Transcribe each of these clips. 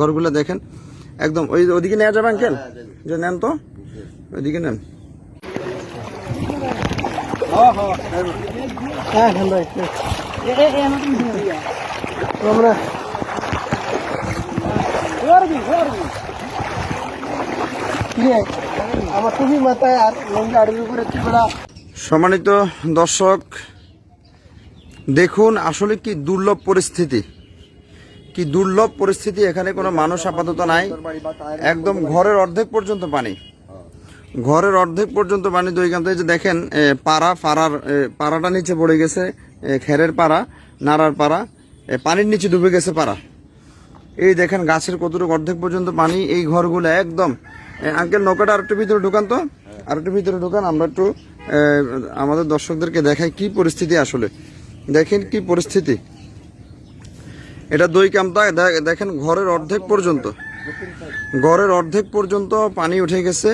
ঘরগুলো দেখেন। একদম ওই ওদিকে নেওয়া যাবে আঙ্কেল? যে নেন তো। ওইদিকে নেন। উপরে চিপড়া সম্মানিত দর্শক দেখুন আসলে কি দুর্লভ পরিস্থিতি। কি দুর্লভ পরিস্থিতি, এখানে কোনো মানুষ আপাতত নাই। একদম ঘরের অর্ধেক পর্যন্ত পানি। ঘরের অর্ধেক পর্যন্ত পানি তো এইখান থেকে দেখেন পাড়া, পাড়ার পাড়াটা নিচে পড়ে গেছে খেরের পাড়া, নাড়ার পাড়া পানির নিচে ডুবে গেছে পাড়া। এই দেখেন গাছের কতটুকু অর্ধেক পর্যন্ত পানি, এই ঘরগুলো একদম। আঙ্কেল, নৌকাটা আরেকটু ভিতরে ঢুকান তো। আর একটু ভিতরে ঢুকান, আমরা একটু আমাদের দর্শকদেরকে দেখাই কি পরিস্থিতি আসলে। দেখেন কি পরিস্থিতি। এটা দই কামতা দেখেন ঘরের অর্ধেক পর্যন্ত। ঘরের অর্ধেক পর্যন্ত পানি উঠে গেছে,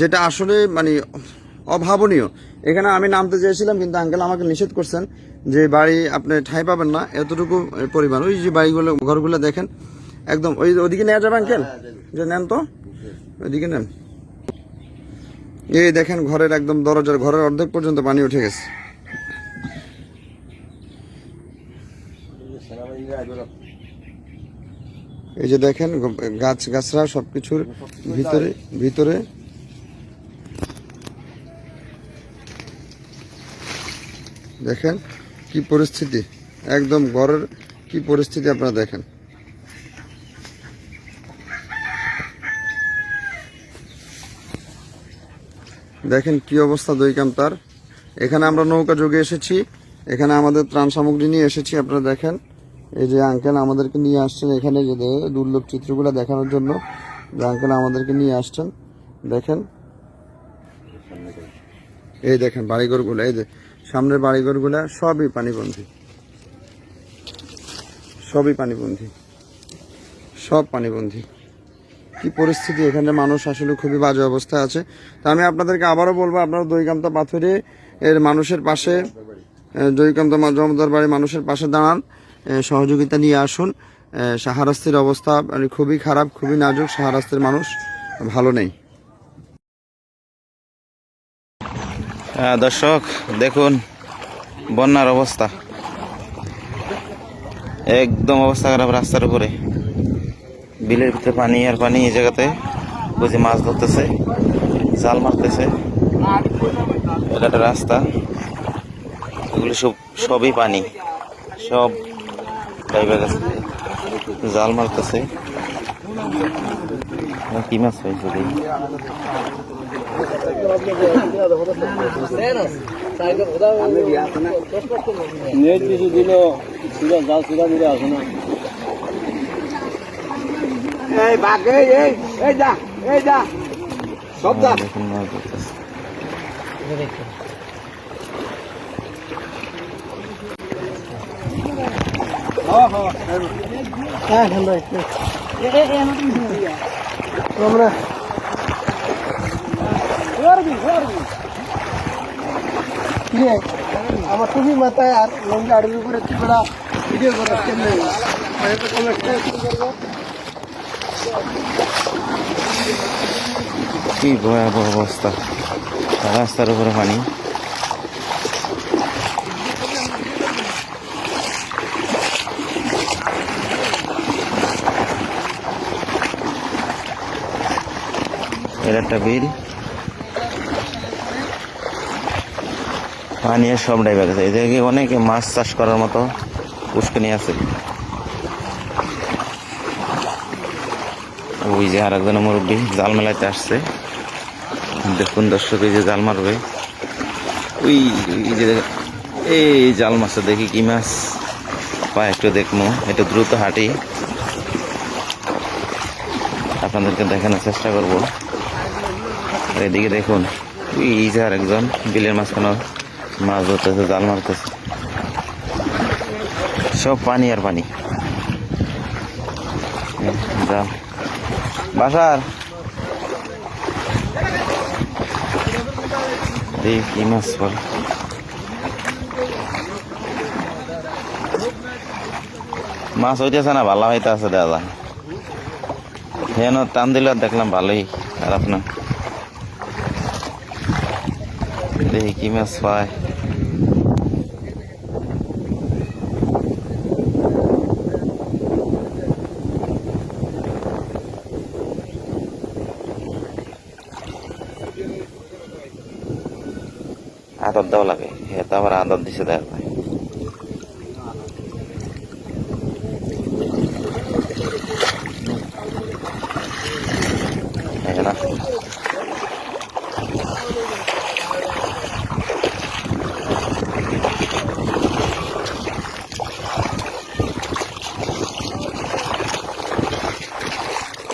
যেটা আসলে মানে অভাবনীয়। এখানে আমি নামতে চেয়েছিলাম, কিন্তু আঙ্কেল আমাকে নিষেধ করছেন যে বাড়ি আপনি ঠাঁই পাবেন না, এতটুকু পরিমাণ। ওই যে বাড়িগুলো, ঘরগুলো দেখেন, একদম ওই ওদিকে নেওয়া যাবে আঙ্কেল? যে নেন তো। ওইদিকে নেন। এই দেখেন ঘরের একদম দরজার, ঘরের অর্ধেক পর্যন্ত পানি উঠে গেছে। এই যে দেখেন গাছ, গাছরা সবকিছুর ভিতরে ভিতরে। দেখেন কি পরিস্থিতি, একদম ঘরের কি পরিস্থিতি আপনারা দেখেন। দেখেন কি অবস্থা দইকাম তার। এখানে আমরা নৌকা যোগে এসেছি, এখানে আমাদের ত্রাণ সামগ্রী নিয়ে এসেছি, আপনারা দেখেন। এই যে আঙ্কেল আমাদেরকে নিয়ে আসছেন এখানে যে দুর্লভ চিত্রগুলো দেখানোর জন্য। যে আঙ্কেল আমাদেরকে নিয়ে আসছেন, দেখেন। এই দেখেন বাড়িঘরগুলো, এই যে সামনের বাড়িঘরগুলো সবই পানিবন্ধী সবই পানিবন্ধী সব পানিবন্ধী কি পরিস্থিতি, এখানে মানুষ আসলে খুবই বাজে অবস্থায় আছে। তা আমি আপনাদেরকে আবারও বলব, আপনারা দৈকান্তা পাথরে এর মানুষের পাশে দৈকান্ত জমদার বাড়ির মানুষের পাশে দাঁড়ান। সহযোগিতা নিয়ে আসুন। সাহারাস্তির অবস্থা মানে খুবই খারাপ, খুবই নাজুক। সাহারাস্তির মানুষ ভালো নেই। দর্শক, দেখুন, বন্যার অবস্থা। একদম অবস্থা খারাপ রাস্তার উপরে। বিলের ভিতরে পানি আর পানি এই জায়গাতে। বুঝি মাছ ধরতেছে, জাল মারতেছে। এটা একটা রাস্তা। এগুলো সব সবই পানি। সব ড্রাইভার গেছে জাল মারতেছে। কি মাছ হয়েছে দেখি নেট কিছু দিল সুদা জাল সুদা দিলে আসে না। এই বাঘ এই এই এই যা এই যা। সব যা। দেখুন মাছ ধরতেছে হ্যাঁ ঠান্ডা আমরা কিরে আমার টুপি মাথায় আর লঙ্গি আড়ির উপরে চিপড়া ভিডিও করার কেমনে কি ভয়াবহ অবস্থা? রাস্তার উপরে পানি। এর একটা বিল পানি সব ডাইবে গেছে এদিকে অনেকে মাছ চাষ করার মতো পুষ্কনি আছে ওই যে আর একজন মুরব্বী জাল মেলাতে আসছে। দেখুন দর্শক, এই যে জাল মারবে। ওই যে এই জাল মাছটা দেখি কি মাছ। পায় একটু দেখব, একটু দ্রুত হাঁটি। আপনাদেরকে দেখানোর চেষ্টা করব। এদিকে দেখুন, এই একজন বিলের মাঝখানে মাছ ধরতেছে, জাল মারতেছে। সব পানি আর পানি। জাল বাসার। কি মাছ বল? মাছ হইতেছে না, ভালো হইতে আছে দাদা। হ্যাঁ না টান দিলে দেখলাম ভালোই খারাপ না দেখি কি মাছ পায় আদর দেওয়া লাগে হ্যাঁ তো আবার আদর দিছে দেয় এখানে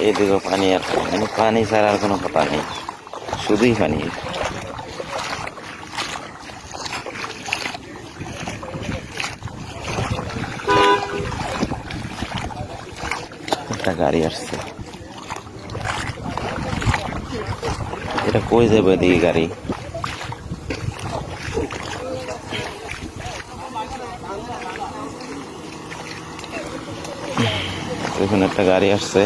এইদিকে পানি আর পানি। পানি ছাড়া আর কোনো কথা নেই। শুধুই পানি। একটা গাড়ি আসছে। এটা কই যাবে এদিকে গাড়ি? এখানে একটা গাড়ি আসছে।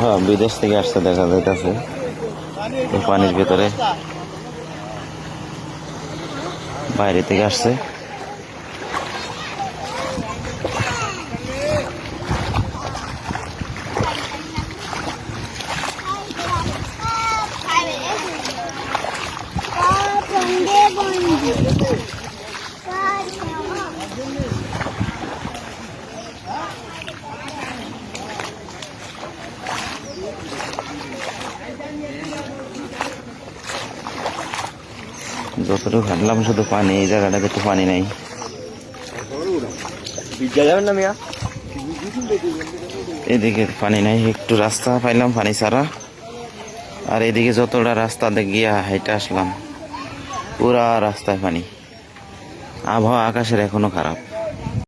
হ্যাঁ বিদেশ থেকে আসছে দেখা যাইতেছে পানির ভিতরে বাইরে থেকে আসছে যতটুকু হাঁটলাম শুধু পানি এই জায়গাটাতে একটু পানি নেই। এদিকে পানি নাই একটু রাস্তা পাইলাম পানি ছাড়া। আর এদিকে যতটা রাস্তা গিয়া হেঁটে আসলাম পুরা রাস্তায় পানি। আবহাওয়া আকাশের এখনও খারাপ।